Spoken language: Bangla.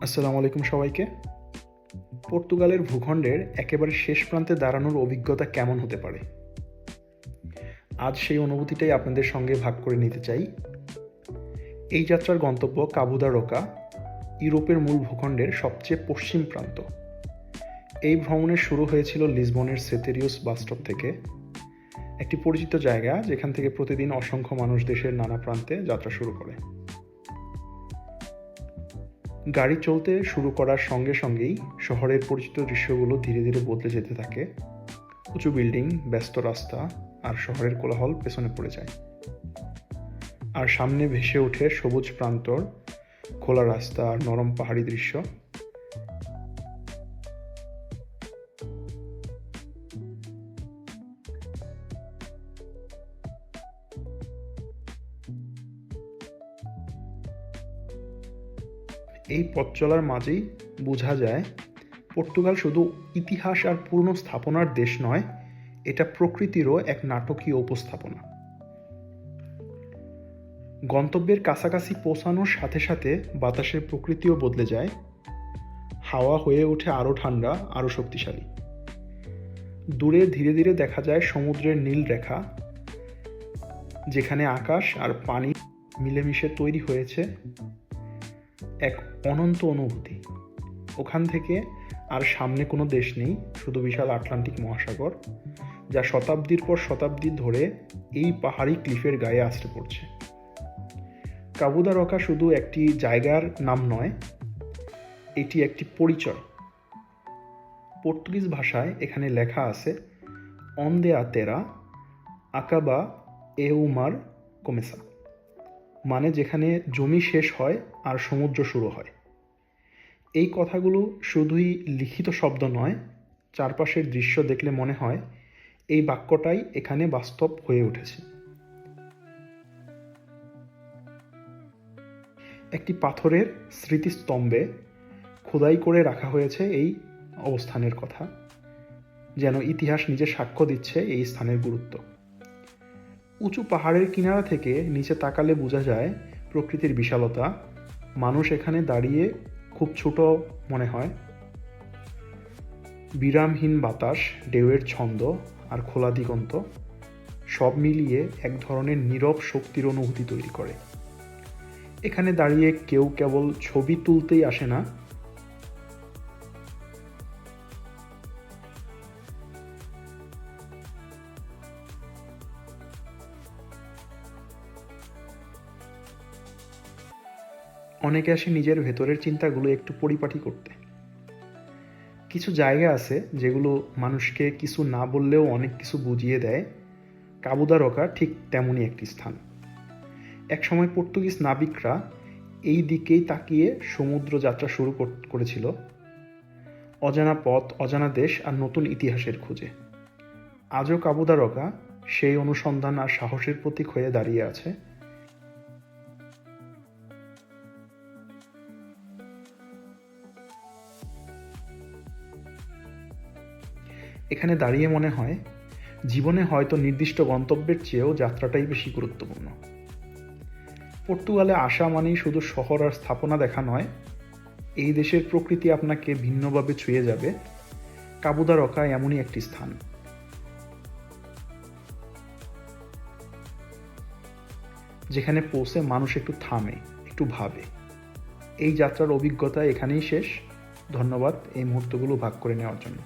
আসসালামু আলাইকুম সবাইকে। পর্তুগালের ভূখণ্ডের একেবারে শেষ প্রান্তে দাঁড়ানোর অভিজ্ঞতা কেমন হতে পারে? আজ সেই অনুভূতিটাই আপনাদের সঙ্গে ভাগ করে নিতে চাই। এই যাত্রার গন্তব্য কাবুদা রোকা, ইউরোপের মূল ভূখণ্ডের সবচেয়ে পশ্চিম প্রান্ত। এই ভ্রমণের শুরু হয়েছিল লিসবনের সেতেরিউস বাসস্টপ থেকে। একটি পরিচিত জায়গা যেখান থেকে প্রতিদিন অসংখ্য মানুষ দেশের নানা প্রান্তে যাত্রা শুরু করে। গাড়ি চলতে শুরু করার সঙ্গে সঙ্গেই শহরের পরিচিত দৃশ্যগুলো ধীরে ধীরে বদলে যেতে থাকে। উঁচু বিল্ডিং, ব্যস্ত রাস্তা আর শহরের কোলাহল পেছনে পড়ে যায়। আর সামনে ভেসে ওঠে সবুজ প্রান্তর, খোলা রাস্তা আর নরম পাহাড়ি দৃশ্য। এই পথ চলার মাঝেই বোঝা যায়, পর্তুগাল শুধু ইতিহাস আর পুরনো স্থাপনার দেশ নয়, এটা প্রকৃতিরও এক নাটকীয় উপস্থাপনা। গন্তব্যের কাছাকাছি পৌঁছানোর সাথে সাথে বাতাসের প্রকৃতিও বদলে যায়, হাওয়া হয়ে ওঠে আরও ঠান্ডা, আরও শক্তিশালী। দূরে ধীরে ধীরে দেখা যায় সমুদ্রের নীল রেখা, যেখানে আকাশ আর পানি মিলেমিশে তৈরি হয়েছে। এক অনন্ত অনুভূতি। ওখান থেকে আর সামনে কোনো দেশ নেই, শুধু বিশাল আটলান্টিক মহাসাগর, যা শতাব্দীর পর শতাব্দী ধরে এই পাহাড়ি ক্লিফের গায়ে আসতে পড়ছে। কাবুদা রকা শুধু একটি জায়গার নাম নয়, এটি একটি পরিচয়। পর্তুগিজ ভাষায় এখানে লেখা আছে অন্দে আতেরা আকাবা এউমার কোমেসা মানে যেখানে জমি শেষ হয় আর সমুদ্র শুরু হয়। এই কথাগুলো শুধুই লিখিত শব্দ নয়, চারপাশের দৃশ্য দেখলে মনে হয় এই বাক্যটাই এখানে বাস্তব হয়ে উঠেছে। একটি পাথরের স্মৃতিস্তম্ভে খোদাই করে রাখা হয়েছে এই অবস্থানের কথা, যেন ইতিহাস নিজে সাক্ষ্য দিচ্ছে এই স্থানের গুরুত্ব। উঁচু পাহাড়ের কিনারা থেকে নিচে তাকালে বোঝা যায় প্রকৃতির বিশালতা মানুষ এখানে দাঁড়িয়ে খুব ছোট মনে হয়। বিরামহীন বাতাস, ঢেউয়ের ছন্দ আর খোলা দিগন্ত সব মিলিয়ে এক ধরনের নীরব শক্তির অনুভূতি তৈরি করে। এখানে দাঁড়িয়ে কেউ কেবল ছবি তুলতেই আসে না অনেকে আসে নিজের ভেতরের চিন্তাগুলো একটু পরিপাটি করতে। কিছু জায়গা আছে যেগুলো মানুষকে কিছু না বললেও অনেক কিছু বুঝিয়ে দেয়। কাবুদা রকা ঠিক তেমনই একটি স্থান। একসময় পর্তুগিজ নাবিকরা এই দিকেই তাকিয়ে সমুদ্র যাত্রা শুরু করেছিল। অজানা পথ, অজানা দেশ আর নতুন ইতিহাসের খোঁজে। আজও কাবুদা রকা সেই অনুসন্ধান আর সাহসের প্রতীক হয়ে দাঁড়িয়ে আছে। এখানে দাঁড়িয়ে মনে হয়, জীবনে হয়তো নির্দিষ্ট গন্তব্যের চেয়েও যাত্রাটাই বেশি গুরুত্বপূর্ণ। পর্তুগালে আসা মানেই শুধু শহর আর স্থাপনা দেখা নয়, এই দেশের প্রকৃতি আপনাকে ভিন্নভাবে ছুঁয়ে যাবে। কাবুদা রকা এমনই একটি স্থান। যেখানে পৌঁছে মানুষ একটু থামে, একটু ভাবে। এই যাত্রার অভিজ্ঞতা এখানেই শেষ। ধন্যবাদ এই মুহূর্তগুলো ভাগ করে নেওয়ার জন্য।